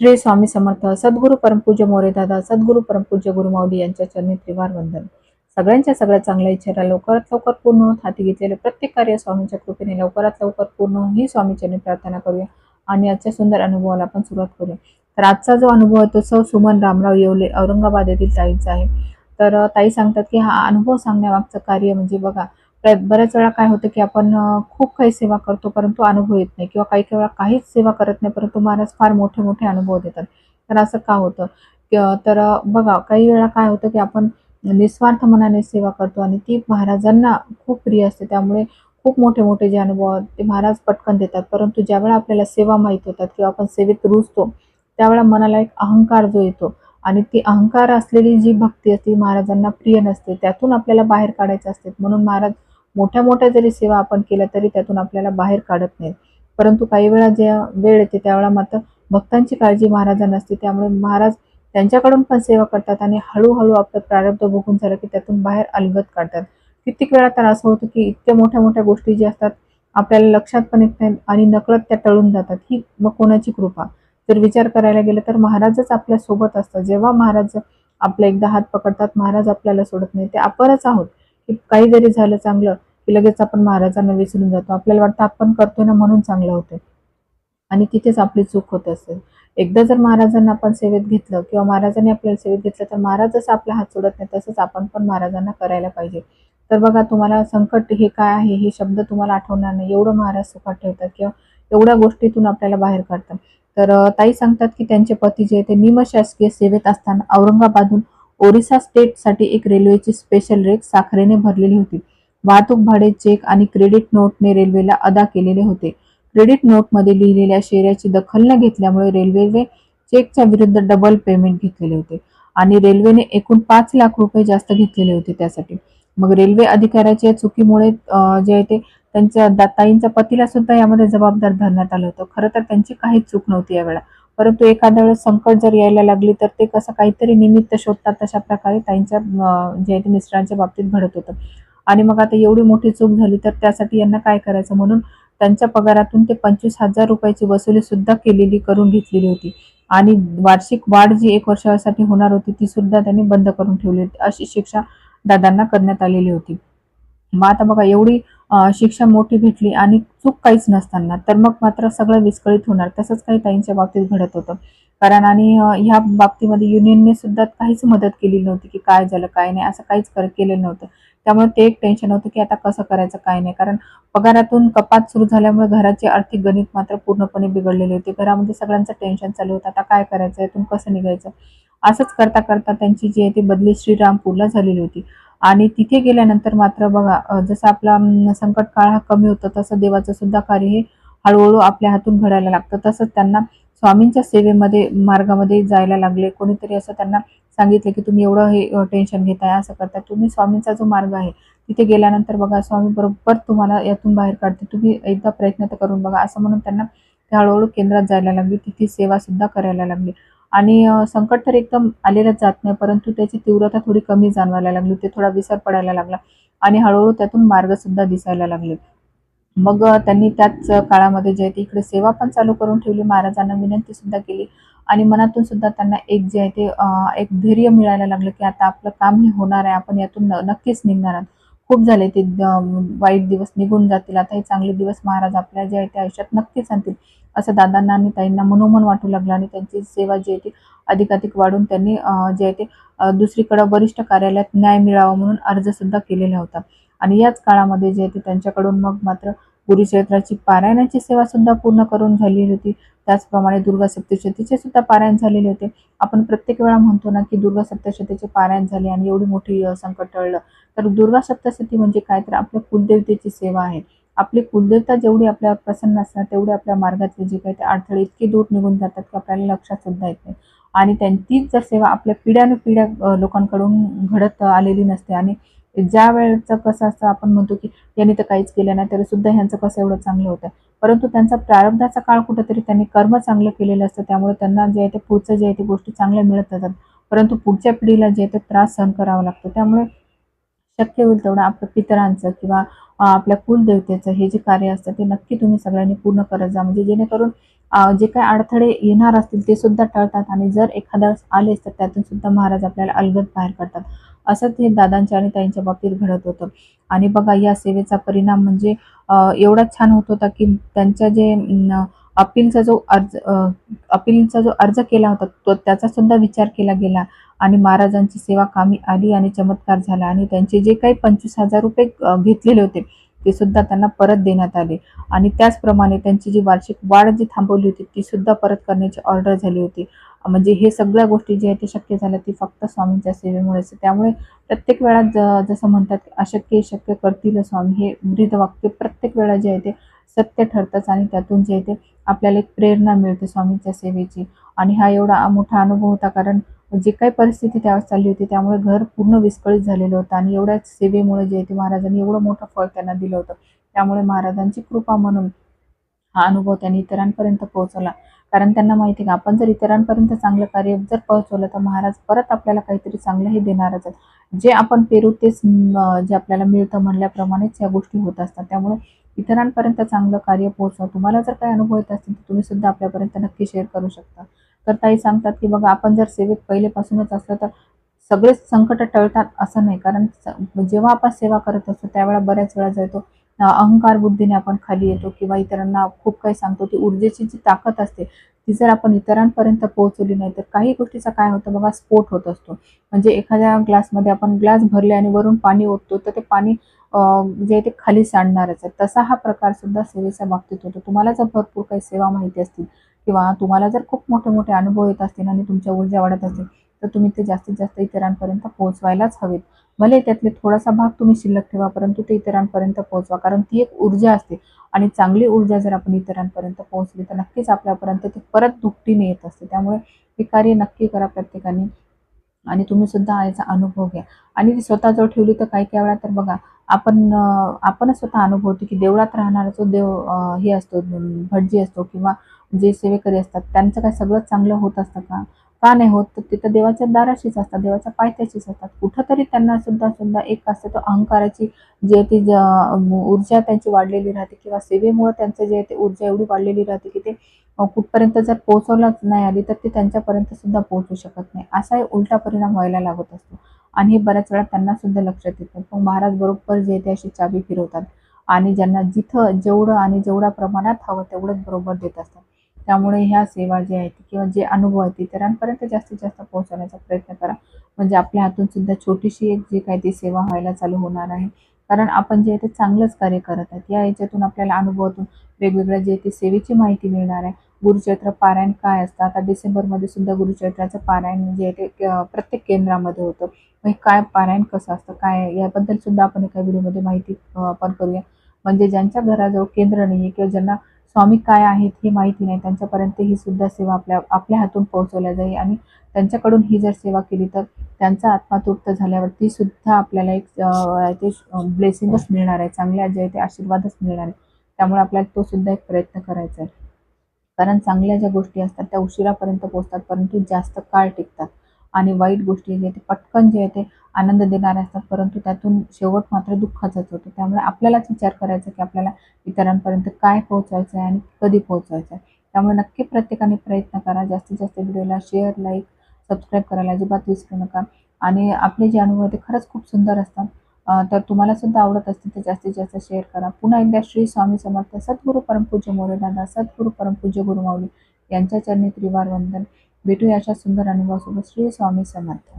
श्री स्वामी समर्थ सद्गुरू परमपूज्य मोरे दादा सद्गुरू परमपूज्य गुरुमाऊली यांच्या चरणी त्रिवार वंदन. सगळ्यांच्या सगळ्या चांगल्या इच्छेला लवकरात लवकर पूर्ण होत हाती घेतलेले प्रत्येक कार्य स्वामींच्या कृपेने लवकरात लवकर पूर्ण हो ही स्वामीचरणी प्रार्थना करूया आणि आजच्या सुंदर अनुभवाला आपण सुरुवात करूया. तर आजचा जो अनुभव आहे तो सौ सुमन रामराव येवले औरंगाबाद येथील ताईचा आहे. तर ताई सांगतात की हा अनुभव सांगण्यामागचं कार्य म्हणजे बघा बऱ्याच वेळा काय होतं की आपण खूप काही सेवा करतो परंतु अनुभव येत नाही किंवा काही काही वेळा काहीच सेवा करत नाही परंतु महाराज फार मोठे मोठे अनुभव देतात. तर असं का होतं? तर बघा काही वेळा काय होतं की आपण निस्वार्थ मनाने सेवा करतो आणि ती महाराजांना खूप प्रिय असते. त्यामुळे खूप मोठे मोठे जे अनुभव आहेत ते महाराज पटकन देतात. परंतु ज्यावेळा आपल्याला सेवा माहीत होतात किंवा आपण सेवेत रुजतो त्यावेळा मनाला एक अहंकार जो येतो आणि ती अहंकार असलेली जी भक्ती असते महाराजांना प्रिय नसते. त्यातून आपल्याला बाहेर काढायचं असते. म्हणून महाराज मोठ्या मोठ्या जरी सेवा आपण केल्या तरी त्यातून आपल्याला बाहेर काढत नाहीत. परंतु काही वेळा ज्या वेळ येते त्यावेळा मात्र भक्तांची काळजी महाराजांना असते. त्यामुळे महाराज त्यांच्याकडून पण सेवा करतात आणि हळूहळू आपलं प्रारब्ध बघून झालं की त्यातून बाहेर अलगत काढतात. कित्येक वेळा तर असं होतं की इतक्या मोठ्या मोठ्या गोष्टी ज्या असतात आपल्याला लक्षात पण येत नाहीत आणि नकळत त्या टळून जातात. ही मग कोणाची कृपा? जर विचार करायला गेलं तर महाराजच आपल्यासोबत असतात. जेव्हा महाराज आपला एकदा हात पकडतात महाराज आपल्याला सोडत नाही. ते आपणच आहोत. की काही जरी झालं चांगलं की लगेच आपण महाराजांना विसरून जातो. आपल्याला वाटतं आपण करतोय ना म्हणून चांगलं होतं आणि तिथेच आपली चूक होत असेल. एकदा जर महाराजांना आपण सेवेत घेतलं किंवा महाराजांनी आपल्याला सेवेत घेतलं तर महाराज जसं आपला हात सोडत नाही. तसंच आपण पण महाराजांना करायला पाहिजे. तर बघा तुम्हाला संकट हे काय आहे हे शब्द तुम्हाला आठवणार नाही. एवढं महाराज सुखात ठेवतात किंवा एवढ्या गोष्टीतून आपल्याला बाहेर काढतात. तर ताई सांगतात की त्यांचे पती जे आहे ते निमशासकीय सेवेत असताना औरंगाबादहून ओरिसा स्टेटसाठी एक रेल्वेची स्पेशल रेक साखरेने भरलेली होती. वाहतूक भाडे चेक आणि क्रेडिट नोटने रेल्वेला अदा केलेले होते. क्रेडिट नोटमध्ये लिहिलेल्या शेऱ्याची दखल न घेतल्यामुळे रेल्वेने चेकच्या विरुद्ध डबल पेमेंट घेतलेले होते आणि रेल्वेने एकूण पाच लाख रुपये जास्त घेतलेले होते त्यासाठी. मग रेल्वे अधिकाऱ्याच्या चुकीमुळे जे आहे ते त्यांच्या दाताईंच्या पतीला सुद्धा यामध्ये जबाबदार धरण्यात आलं होतं. खरं तर त्यांची काहीच चूक नव्हती यावेळा परंतु एखाद्या वेळेस संकट जर यायला लागली तर ते कसं काहीतरी निमित्त शोधतात तशा प्रकारे ताईंच्या जे आहे ते मिस्टरांच्या बाबतीत घडत होतं. आणि मग आता एवढी मोठी चूक झाली तर त्यासाठी यांना काय करायचं? म्हणून त्यांच्या पगारातून ते पंचवीस हजार रुपयाची वसुली सुद्धा केलेली करून घेतलेली होती. आणि वार्षिक वाढ जी एक वर्षासाठी होणार होती ती सुद्धा त्यांनी बंद करून ठेवली होती. अशी शिक्षा दादांना करण्यात आलेली होती. मग आता बघा एवढी शिक्षा मोठी भेटली आणि चूक काहीच नसताना तर मग मात्र सगळं विस्कळीत होणार. तसंच काही ताईंच्या बाबतीत घडत होतं. कारण आणि ह्या बाबतीमध्ये युनियनने सुद्धा काहीच मदत केली नव्हती की काय झालं काय नाही असं काहीच कर केलेलं नव्हतं. त्यामुळे ते एक टेन्शन होतं की आता कसं करायचं काय नाही. कारण पगारातून कपात सुरू झाल्यामुळे घराचे आर्थिक गणित मात्र पूर्णपणे बिघडलेले होते. घरामध्ये सगळ्यांचं टेन्शन चालू होतं. आता काय करायचं? यातून कसं निघायचं? असंच करता करता त्यांची जी आहे ती बदली श्रीरामपूरला झालेली होती. आणि तिथे गेल्यानंतर मात्र बघा जसं आपला संकट काळ हा कमी होतो तसं देवाचं सुद्धा कार्य हे हळूहळू आपल्या हातून घडायला लागतं. तसंच त्यांना स्वामींच्या सेवेमध्ये मार्गामध्ये जायला लागले. कोणीतरी असं त्यांना सांगितलं की तुम्ही एवढं हे टेन्शन घेताय असं करताय. तुम्ही स्वामींचा जो मार्ग आहे तिथे गेल्यानंतर बघा स्वामी बरोबर तुम्हाला यातून बाहेर काढते. तुम्ही एकदा प्रयत्न तर करून बघा. असं म्हणून त्यांना ते हळूहळू केंद्रात जायला लागली. तिथे सेवा सुद्धा करायला लागली. आणि संकट तर एकदम आलेलंच जात नाही परंतु त्याची तीव्रता थोडी कमी जाणवायला लागली ते थोडा विसर पडायला लागला आणि हळूहळू त्यातून मार्ग सुद्धा दिसायला लागले. मग त्यांनी त्याच काळामध्ये जे आहे ते इकडे सेवा पण चालू करून ठेवली महाराजांना विनंती सुद्धा केली आणि मनातून सुद्धा त्यांना एक जे आहे ते एक धैर्य मिळायला लागलं की आता आपलं काम हे होणार आहे आपण यातून न- नक्कीच निघणार आहोत. खूप झाले ते वाईट दिवस निघून जातील आता हे चांगले दिवस महाराज आपल्या जे आहे ते आयुष्यात नक्कीच आणतील. असं दादांना आणि ताईंना मनोमन वाटू लागलं आणि त्यांची सेवा जी आहे ती अधिकाधिक वाढून त्यांनी जे आहे ते दुसरीकडं वरिष्ठ कार्यालयात न्याय मिळावा म्हणून अर्ज सुद्धा केलेला होता. आणि याच काळामध्ये जे आहे ते त्यांच्याकडून मग मात्र गुरुचरित्राची पारायणाची सेवा सुद्धा पूर्ण करून झालेली होती. त्याचप्रमाणे दुर्गा सप्तशतीचे सुद्धा पारायण झालेले होते. आपण प्रत्येक वेळा म्हणतो ना की दुर्गा सप्तशतीचे पारायण झाले आणि एवढी मोठी संकट टळलं. तर दुर्गा सप्तशती म्हणजे काय? तर आपल्या कुलदेवतेची सेवा आहे. आपली कुलदेवता जेवढी आपल्या प्रसन्न असतात तेवढे आपल्या मार्गातले जे काही ते अडथळे इतके दूर निघून जातात की आपल्याला लक्षात सुद्धा येत नाही. आणि त्यांचीच जर सेवा आपल्या पिढ्यानुपिढ्या लोकांकडून घडत आलेली नसते. आणि ज्या वेळेचं कसं असतं आपण म्हणतो की यांनी तर काहीच केलं नाही तरी सुद्धा ह्यांचं कसं एवढं चांगलं होतं? परंतु त्यांचा प्रारब्धाचा काळ कुठंतरी त्यांनी कर्म चांगलं केलेलं असतं त्यामुळे त्यांना जे आहे ते पुढचं जे आहे ते गोष्टी चांगल्या मिळत जातात. परंतु पुढच्या पिढीला जे आहे ते त्रास सहन करावा लागतो. त्यामुळे शक्य होईल तेवढं आपल्या पितरांचं किंवा आपल्या कुलदेवतेचं हे जे कार्य असतं ते नक्की तुम्ही सगळ्यांनी पूर्ण करत जा. म्हणजे जेणेकरून जे काही अडथळे येणार असतील ते सुद्धा टळतात आणि जर एखादा आलेच तर त्यातून सुद्धा महाराज आपल्याला अलगद बाहेर काढतात. असंच हे दादांच्या आणि ताईंच्या बाबतीत घडत होतं. आणि बघा या सेवेचा परिणाम म्हणजे एवढा छान होत होता की त्यांच्या जे अपीलचा जो अर्ज अपीलचा जो अर्ज केला होता तो त्याचा सुद्धा विचार केला गेला आणि महाराजांची सेवा कामी आली आणि चमत्कार झाला आणि त्यांचे जे काही पंचवीस हजार रुपये घेतलेले होते ते सुद्धा त्यांना परत देण्यात आले. आणि त्याचप्रमाणे त्यांची जी वार्षिक वाढ जी थांबवली होती ती सुद्धा परत करण्याची ऑर्डर झाली होती. म्हणजे हे सगळ्या गोष्टी ज्या आहेत ते शक्य झाल्या ती फक्त स्वामींच्या सेवेमुळेच. त्यामुळे प्रत्येक वेळा ज जसं म्हणतात अशक्य शक्य करतील स्वामी हे ब्रीद वाक्य प्रत्येक वेळा जे आहे ते सत्य ठरतंच आणि त्यातून जे आहे ते आपल्याला एक प्रेरणा मिळते स्वामींच्या सेवेची. आणि हा एवढा मोठा अनुभव होता कारण जे काही परिस्थिती त्यावेळेस चालली होती त्यामुळे घर पूर्ण विस्कळीत झालेलं होतं आणि एवढ्याच सेवेमुळे जे आहे ते महाराजांनी एवढं मोठं फळ त्यांना दिलं होतं. त्यामुळे महाराजांची कृपा म्हणून हा अनुभव त्यांनी इतरांपर्यंत पोहोचवला. कारण त्यांना माहिती आहे का आपण जर इतरांपर्यंत चांगलं कार्य जर पोहोचवलं तर महाराज परत आपल्याला काहीतरी चांगलंही देणारच आहेत. जे आपण पेरू तेच जे आपल्याला मिळतं म्हणल्याप्रमाणेच या गोष्टी होत असतात. त्यामुळे इतरांपर्यंत चांगलं कार्य पोहोचवा. तुम्हाला जर काही अनुभव येत असतील तर तुम्ही सुद्धा आपल्यापर्यंत नक्की शेअर करू शकता. तर ताई सांगतात की बघा आपण जर सेवेत पहिलेपासूनच असलं तर सगळेच संकट टळतात असं नाही. कारण जेव्हा आपण सेवा करत असतो त्यावेळेला बऱ्याच वेळा जो तो अहंकार बुद्धीने आपण खाली येतो किंवा इतरांना खूप काही सांगतो. ती ऊर्जेची जी ताकद असते ती जर आपण इतरांपर्यंत पोहोचवली नाही तर काही गोष्टीचा काय होतं बघा स्फोट होत असतो. म्हणजे एखाद्या ग्लासमध्ये आपण ग्लास भरले आणि वरून पाणी ओततो तर ते पाणी जे ते खाली सांडणारच आहे. तसा हा प्रकार सुद्धा सेवेच्या बाबतीत होतो. तुम्हाला जर भरपूर काही सेवा माहिती असतील किंवा तुम्हाला जर खूप मोठे मोठे अनुभव येत असतील आणि तुमच्या ऊर्जा वाढत असतील तर तुम्ही ते जास्तीत जास्त इतरांपर्यंत पोहोचवायलाच हवेत. भले त्यातले थोडासा भाग तुम्ही शिल्लक ठेवा परंतु ते इतरांपर्यंत पोहोचवा. कारण ती एक ऊर्जा असते आणि चांगली ऊर्जा जर आपण इतरांपर्यंत पोहोचली तर नक्कीच आपल्यापर्यंत ती परत दुपटीने येत असते. त्यामुळे हे कार्य नक्की करा प्रत्येकाने आणि तुम्ही सुद्धा याचा अनुभव घ्या. आणि ती स्वतःजवळ ठेवली तर काही काही वेळा तर बघा आपण आपणच स्वतः अनुभवतो की देवळात राहणारा जो देव हे असतो भटजी असतो किंवा जे सेवेकरी असतात त्यांचं काय सगळं चांगलं होत असतं का? का नाही होत? तर तिथं देवाच्या दाराशीच असतात देवाच्या पायथ्याशीच असतात. कुठंतरी त्यांना सुद्धा सुद्धा एक असते तो अहंकाराची जे आहे ती ज- ऊर्जा त्यांची वाढलेली राहते किंवा सेवेमुळे त्यांचं जे आहे ते ऊर्जा एवढी वाढलेली राहते की ते कुठपर्यंत जर पोहोचवलाच नाही आली तर ते त्यांच्यापर्यंत सुद्धा पोहोचू शकत नाही. असा उलटा परिणाम व्हायला लागत असतो. आणि हे बऱ्याच वेळा त्यांना सुद्धा लक्षात येतं मग महाराज बरोबर जे ते अशी चाबी फिरवतात आणि ज्यांना जिथं जेवढं आणि जेवढ्या प्रमाणात हवं तेवढंच बरोबर देत असतात. त्यामुळे ह्या सेवा ज्या आहेत किंवा जे अनुभव आहेत इतरांपर्यंत जास्तीत जास्त पोहोचवण्याचा प्रयत्न करा. म्हणजे आपल्या हातून सुद्धा छोटीशी एक जी काही ती सेवा व्हायला चालू होणार आहे. कारण आपण जे आहे ते चांगलंच कार्य करत आहेत. या याच्यातून आपल्याला अनुभवातून वेगवेगळ्या जे ते सेवेची माहिती मिळणार आहे. गुरुचैत्र पारायण काय असतं? आता डिसेंबरमध्ये सुद्धा गुरुचैत्राचं पारायण जे आहे ते प्रत्येक केंद्रामध्ये होतं. मग काय पारायण कसं असतं? काय याबद्दल सुद्धा आपण एका व्हिडिओमध्ये माहिती आपण करूया. म्हणजे ज्यांच्या घराजवळ केंद्र नाही आहे किंवा ज्यांना स्वामी काय आहेत हे माहिती नाही. त्यांच्यापर्यंत ही सुद्धा सेवा आपल्या आपल्या हातून पोहोचवल्या जाईल. आणि त्यांच्याकडून ही जर सेवा केली तर त्यांचा आत्मा तृप्त झाल्यावरती सुद्धा आपल्याला एक ते ब्लेसिंगच मिळणार आहे. चांगल्या जे ते आशीर्वादच मिळणार आहे. त्यामुळे आपल्याला तो सुद्धा एक प्रयत्न करायचा आहे. कारण चांगल्या ज्या गोष्टी असतात त्या उशिरापर्यंत पोहोचतात परंतु जास्त काळ टिकतात. आणि वाईट गोष्टी जे ते पटकन जे आहे ते आनंद देणारे असतात परंतु त्यातून शेवट मात्र दुःखाचाच होतो. त्यामुळे आपल्यालाच विचार करायचा की आपल्याला इतरांपर्यंत काय पोहोचवायचं आहे आणि कधी पोहोचवायचं आहे त्यामुळे नक्की प्रत्येकाने प्रयत्न करा. जास्तीत जास्त व्हिडिओला शेअर लाईक सबस्क्राईब करायला अजिबात विसरू नका. आणि आपले जे अनुभव ते खरंच खूप सुंदर असतात. तर तुम्हाला सुद्धा आवडत असतील तर जास्तीत जास्त शेअर करा. पुन्हा एकदा श्री स्वामी समर्थ सद्गुरू परमपूज्य मोरेदादा सद्गुरू परमपूज्य गुरुमाऊली यांच्या चरणी त्रिवार वंदन. भेटूया अशा सुंदर अनुभवासोबत. श्री स्वामी समर्थ.